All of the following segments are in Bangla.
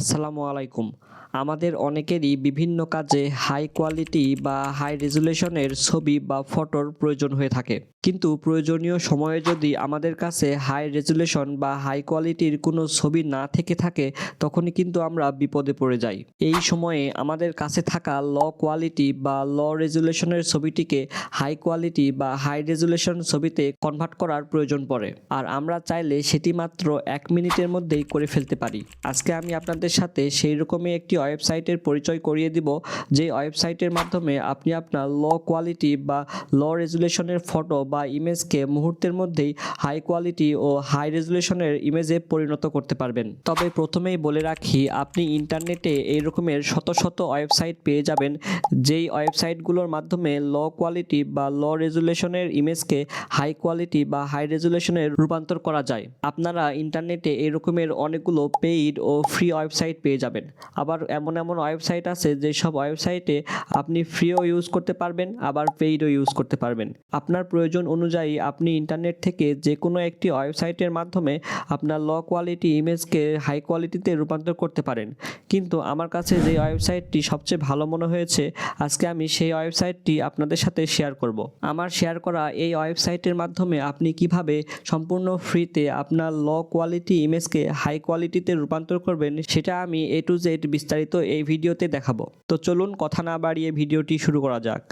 আসসালামু আলাইকুম। আমাদের অনেকেরই বিভিন্ন কাজে হাই কোয়ালিটি বা হাই রেজুলেশনের ছবি বা ফটোর প্রয়োজন হয়ে থাকে। কিন্তু প্রয়োজনীয় সময়ে যদি আমাদের কাছে হাই রেজুলেশন বা হাই কোয়ালিটির কোনো ছবি না থেকে থাকে, তখনই কিন্তু আমরা বিপদে পড়ে যাই। এই সময়ে আমাদের কাছে থাকা ল কোয়ালিটি বা ল রেজুলেশনের ছবিটিকে হাই কোয়ালিটি বা হাই রেজুলেশন ছবিতে কনভার্ট করার প্রয়োজন পড়ে। আর আমরা চাইলে সেটি মাত্র এক মিনিটের মধ্যেই করে ফেলতে পারি। আজকে আমি আপনাদের সাথে সেই রকমই একটি ওয়েবসাইটের পরিচয় করিয়ে দিব যে ওয়েবসাইটের মাধ্যমে আপনি আপনার ল কোয়ালিটি বা ল রেজুলেশনের ফটো বা ইমেজকে মুহূর্তের মধ্যেই হাই কোয়ালিটি ও হাই রেজুলেশনের ইমেজে পরিণত করতে পারবেন। তবে প্রথমেই বলে রাখি, আপনি ইন্টারনেটে এই রকমের শত শত ওয়েবসাইট পেয়ে যাবেন, যেই ওয়েবসাইটগুলোর মাধ্যমে ল কোয়ালিটি বা ল রেজুলেশনের ইমেজকে হাই কোয়ালিটি বা হাই রেজুলেশনের রূপান্তর করা যায়। আপনারা ইন্টারনেটে এই রকমের অনেকগুলো পেইড ও ফ্রি ওয়েবসাইট পেয়ে যাবেন। আবার এমন এমন ওয়েবসাইট আছে যেসব ওয়েবসাইটে আপনি ফ্রিও ইউজ করতে পারবেন, আবার পেইডও ইউজ করতে পারবেন। আপনার প্রয়োজন অনুযায়ী আপনি ইন্টারনেট থেকে যে কোনো একটি ওয়েবসাইটের মাধ্যমে আপনার ল কোয়ালিটি ইমেজকে হাই কোয়ালিটিতে রূপান্তর করতে পারেন। কিন্তু আমার কাছে যে ওয়েবসাইটটি সবচেয়ে ভালো মনে হয়েছে, আজকে আমি সেই ওয়েবসাইটটি আপনাদের সাথে শেয়ার করব। আমার শেয়ার করা এই ওয়েবসাইটের মাধ্যমে আপনি কীভাবে সম্পূর্ণ ফ্রিতে আপনার ল কোয়ালিটি ইমেজকে হাই কোয়ালিটিতে রূপান্তর করবেন, সেটা আমি এ টু জেড বিস্তারিত এই ভিডিওতে দেখাবো। তো চলুন কথা না বাড়িয়ে ভিডিওটি শুরু করা যাক।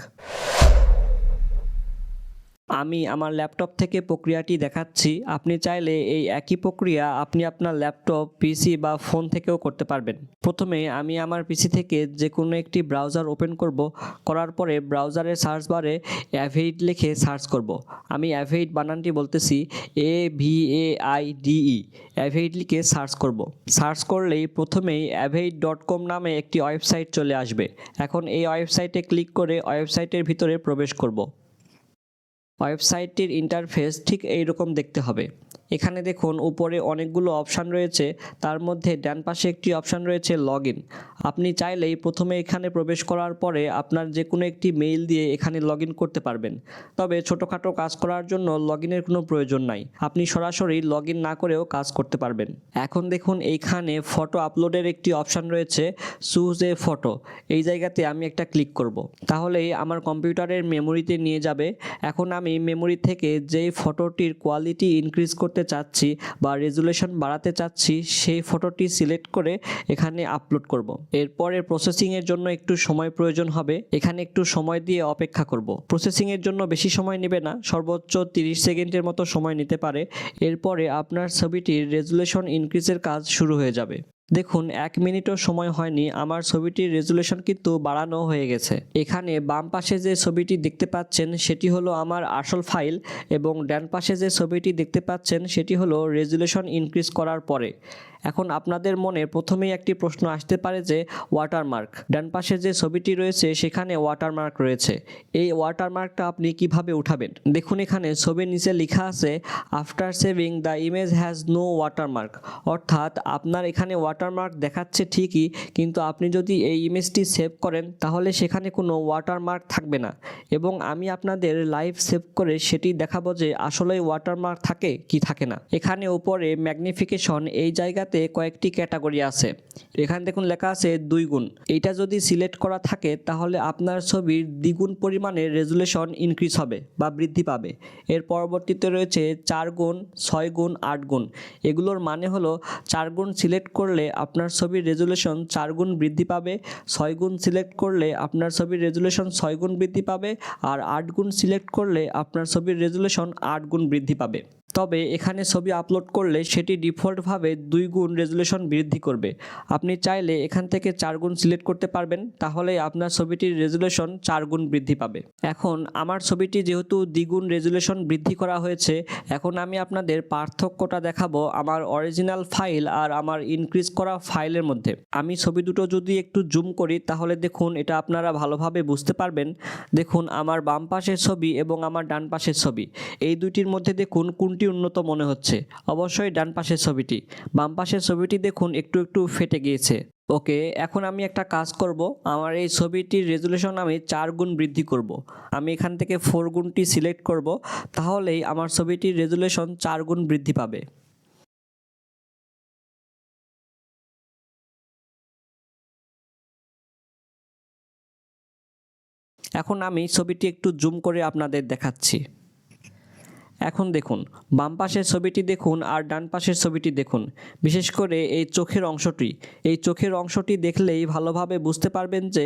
আমি আমার ল্যাপটপ থেকে প্রক্রিয়াটি দেখাচ্ছি। আপনি চাইলে এই একই প্রক্রিয়া আপনি আপনার ল্যাপটপ, পিসি বা ফোন থেকেও করতে পারবেন। প্রথমে আমি আমার পিসি থেকে যে কোনো একটি ব্রাউজার ওপেন করব। করার পরে ব্রাউজারের সার্চ বারে অ্যাভেইড লিখে সার্চ করব। আমি অ্যাভেইড বানানটি বলতেছি A V A I D E avaide লিখে সার্চ করব। সার্চ করলেই প্রথমেই অ্যাভেইড ডট কম নামে একটি ওয়েবসাইট চলে আসবে। এখন এই ওয়েবসাইটে ক্লিক করে ওয়েবসাইটের ভিতরে প্রবেশ করব। ওয়েবসাইটটির ইন্টারফেস ঠিক এই রকম দেখতে হবে। এখানে দেখুন, উপরে অনেকগুলো অপশান রয়েছে। তার মধ্যে ডান পাশে একটি অপশান রয়েছে লগ আপনি চাইলেই প্রথমে এখানে প্রবেশ করার পরে আপনার যে কোনো একটি মেইল দিয়ে এখানে লগ করতে পারবেন। তবে ছোটোখাটো কাজ করার জন্য লগ ইনের কোনো প্রয়োজন নাই। আপনি সরাসরি লগ না করেও কাজ করতে পারবেন। এখন দেখুন, এইখানে ফটো আপলোডের একটি অপশান রয়েছে, চুজ এ ফটো। এই জায়গাতে আমি একটা ক্লিক করব। তাহলেই আমার কম্পিউটারের মেমোরিতে নিয়ে যাবে। এখন আমি মেমোরি থেকে যেই ফটোটির কোয়ালিটি ইনক্রিজ করতে চাচ্ছি বা রেজুলেশন বাড়াতে চাচ্ছি, সেই ফটোটি সিলেক্ট করে এখানে আপলোড করব। এরপরে প্রসেসিংয়ের জন্য একটু সময় প্রয়োজন হবে এখানে একটু সময় দিয়ে অপেক্ষা করব। প্রসেসিংয়ের জন্য বেশি সময় নেবে না, সর্বোচ্চ তিরিশ সেকেন্ডের মতো সময় নিতে পারে এরপরে আপনার ছবিটির রেজুলেশন ইনক্রিজের কাজ শুরু হয়ে যাবে দেখুন, এক মিনিটও সময় হয়নি, আমার ছবিটির রেজুলেশন কিন্তু বাড়ানো হয়ে গেছে। এখানে বাম পাশে যে ছবিটি দেখতে পাচ্ছেন, সেটি হলো আমার আসল ফাইল এবং ডান পাশে যে ছবিটি দেখতে পাচ্ছেন, সেটি হলো রেজুলেশন ইনক্রিজ করার পরে। এখন আপনাদের মনে প্রথমেই একটি প্রশ্ন আসতে পারে যে, ওয়াটারমার্ক? ডান পাশে যে ছবিটি রয়েছে, সেখানে ওয়াটারমার্ক রয়েছে। এই ওয়াটারমার্কটা আপনি কীভাবে উঠাবেন? দেখুন এখানে ছবির নিচে লেখা আছে, after saving the image has no watermark. অর্থাৎ আপনার এখানে ওয়াটারমার্ক দেখাচ্ছে ঠিকই, কিন্তু আপনি যদি এই ইমেজটি সেভ করেন, তাহলে সেখানে কোনো ওয়াটারমার্ক থাকবে না। এবং আমি আপনাদের লাইভ সেভ করে সেটি দেখাবো যে আসলে ওয়াটারমার্ক থাকে কি থাকে না। এখানে উপরে ম্যাগনিফিকেশন এই জায়গাতে কয়েকটি ক্যাটাগরি আছে। এখানে দেখুন লেখা আছে দুই গুণ। এইটা যদি সিলেক্ট করা থাকে, তাহলে আপনার ছবির দ্বিগুণ পরিমাণে রেজুলেশন ইনক্রিজ হবে বা বৃদ্ধি পাবে। এর পরবর্তীতে রয়েছে চার গুণ, ছয় গুণ, আট গুণ। এগুলোর মানে হলো চার গুণ সিলেক্ট করলে আপনার ছবির রেজুলেশন চার গুণ বৃদ্ধি পাবে, ছয় গুণ সিলেক্ট করলে আপনার ছবির রেজুলেশন ছয় গুণ বৃদ্ধি পাবে, আর আট গুণ সিলেক্ট করলে আপনার ছবির রেজুলেশন আট গুণ বৃদ্ধি পাবে। তবে এখানে ছবি আপলোড করলে সেটি ডিফল্টভাবে দুই গুণ রেজুলেশন বৃদ্ধি করবে। আপনি চাইলে এখান থেকে চার গুণ সিলেক্ট করতে পারবেন, তাহলে আপনার ছবিটির রেজুলেশন চার গুণ বৃদ্ধি পাবে। এখন, আমার ছবিটি যেহেতু দ্বিগুণ রেজুলেশন বৃদ্ধি করা হয়েছে, এখন আমি আপনাদের পার্থক্যটা দেখাবো আমার অরিজিনাল ফাইল আর আমার ইনক্রিজ করা ফাইলের মধ্যে। আমি ছবি দুটো যদি একটু জুম করি, তাহলে দেখুন এটা আপনারা ভালোভাবে বুঝতে পারবেন। দেখুন, আমার বাম পাশের ছবি এবং আমার ডান পাশের ছবি। এই দুইটির মধ্যে দেখুন ছবিটি উন্নত মনে হচ্ছে। অবশ্যই ডান পাশের ছবিটি। বাম পাশের ছবিটি দেখুন একটু একটু ফেটে গিয়েছে। ওকে, এখন আমি একটা কাজ করব। আমার এই ছবিটির রেজুলেশন আমি চার গুণ বৃদ্ধি করব। আমি এখান থেকে ফোর গুণটি সিলেক্ট করব। তাহলেই আমার ছবিটির রেজুলেশন চার গুণ বৃদ্ধি পাবে। এখন আমি ছবিটি একটু জুম করে আপনাদের দেখাচ্ছি। এখন দেখুন, বাম পাশের ছবিটি দেখুন আর ডান পাশের ছবিটি দেখুন। বিশেষ করে এই চোখের অংশটি। এই চোখের অংশটি দেখলেই ভালোভাবে বুঝতে পারবেন যে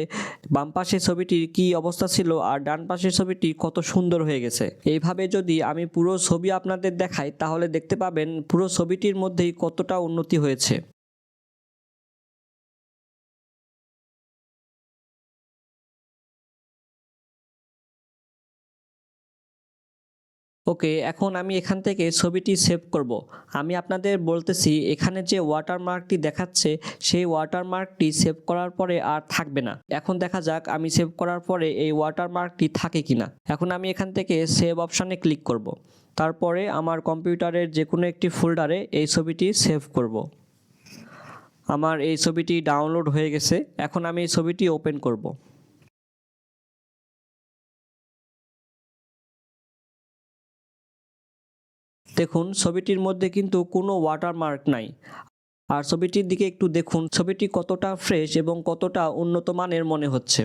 বাম পাশের ছবিটির কী অবস্থা ছিল আর ডান পাশের ছবিটি কত সুন্দর হয়ে গেছে। এইভাবে যদি আমি পুরো ছবি আপনাদের দেখাই, তাহলে দেখতে পাবেন পুরো ছবিটির মধ্যেই কতটা উন্নতি হয়েছে। ওকে, এখন আমি এখান থেকে ছবিটি সেভ করব। আমি আপনাদের বলতেছি, এখানে যে ওয়াটারমার্কটি দেখাচ্ছে, সেই ওয়াটারমার্কটি সেভ করার পরে আর থাকবে না। এখন দেখা যাক, আমি সেভ করার পরে এই ওয়াটারমার্কটি থাকে কিনা। এখন আমি এখান থেকে সেভ অপশানে ক্লিক করব। তারপরে আমার কম্পিউটারের যে কোনো একটি ফোল্ডারে এই ছবিটি সেভ করব। আমার এই ছবিটি ডাউনলোড হয়ে গেছে। এখন আমি এই ছবিটি ওপেন করব। দেখুন, ছবিটির মধ্যে কিন্তু কোনো ওয়াটারমার্ক নাই। আর ছবিটির দিকে একটু দেখুন, ছবিটি কতটা ফ্রেশ এবং কতটা উন্নত মানের মনে হচ্ছে।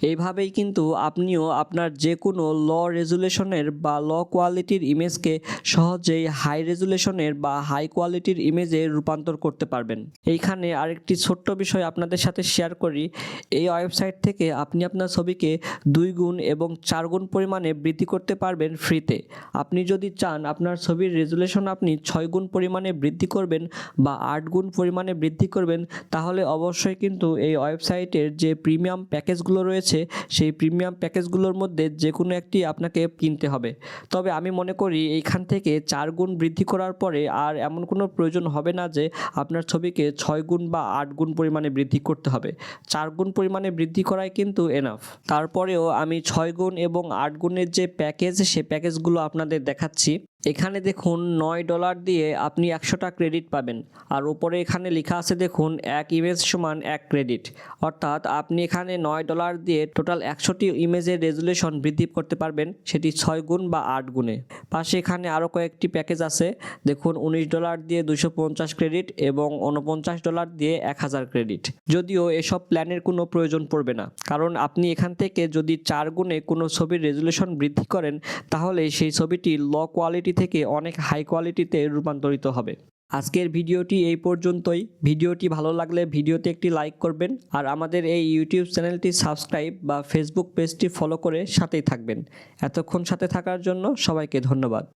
এইভাবেই কিন্তু আপনিও আপনার যে কোনো ল রেজুলেশনের বা ল কোয়ালিটির ইমেজকে সহজেই হাই রেজুলেশনের বা হাই কোয়ালিটির ইমেজে রূপান্তর করতে পারবেন। এইখানে আরেকটি ছোট্ট বিষয় আপনাদের সাথে শেয়ার করি। এই ওয়েবসাইট থেকে আপনি আপনার ছবিকে দুই গুণ এবং চার গুণ পরিমাণে বৃদ্ধি করতে পারবেন ফ্রিতে। আপনি যদি চান আপনার ছবির রেজুলেশন আপনি ছয় গুণ পরিমাণে বৃদ্ধি করবেন বা আট গুণ পরিমাণে বৃদ্ধি করবেন, তাহলে অবশ্যই কিন্তু এই ওয়েবসাইটের যে প্রিমিয়াম প্যাকেজগুলো রয়েছে, সেই প্রিমিয়াম প্যাকেজগুলোর মধ্যে যে কোনো একটি আপনাকে কিনতে হবে। তবে আমি মনে করি এইখান থেকে চার গুণ বৃদ্ধি করার পরে আর এমন কোনো প্রয়োজন হবে না যে আপনার ছবিকে ছয় গুণ বা আট গুণ পরিমাণে বৃদ্ধি করতে হবে। চার গুণ পরিমাণে বৃদ্ধি করাই কিন্তু এনাফ তারপরেও আমি ছয় গুণ এবং আট গুণের যে প্যাকেজ, সে প্যাকেজগুলো আপনাদের দেখাচ্ছি। এখানে দেখুন নয় ডলার দিয়ে আপনি একশোটা ক্রেডিট পাবেন। আর উপরে এখানে লেখা আছে দেখুন এক ইমেজ সমান এক ক্রেডিট। অর্থাৎ আপনি এখানে নয় ডলার দিয়ে টোটাল একশোটি ইমেজের রেজুলেশন বৃদ্ধি করতে পারবেন, সেটি ছয় গুণ বা আট গুণে। পাশে এখানে আরও কয়েকটি প্যাকেজ আছে। দেখুন উনিশ ডলার দিয়ে দুশো পঞ্চাশ ক্রেডিট এবং উনপঞ্চাশ ডলার দিয়ে এক হাজার ক্রেডিট। যদিও এসব প্ল্যানের কোনো প্রয়োজন পড়বে না, কারণ আপনি এখান থেকে যদি চার গুণে কোনো ছবির রেজুলেশন বৃদ্ধি করেন, তাহলে সেই ছবিটি ল কোয়ালিটি থেকে অনেক হাই কোয়ালিটিতে রূপান্তরিত হবে। আজকের ভিডিওটি এই পর্যন্তই। ভিডিওটি ভালো লাগলে ভিডিওতে একটি লাইক করবেন আর আমাদের এই ইউটিউব চ্যানেলটি সাবস্ক্রাইব বা ফেসবুক পেজটি ফলো করে সাথেই থাকবেন। এতক্ষণ সাথে থাকার জন্য সবাইকে ধন্যবাদ।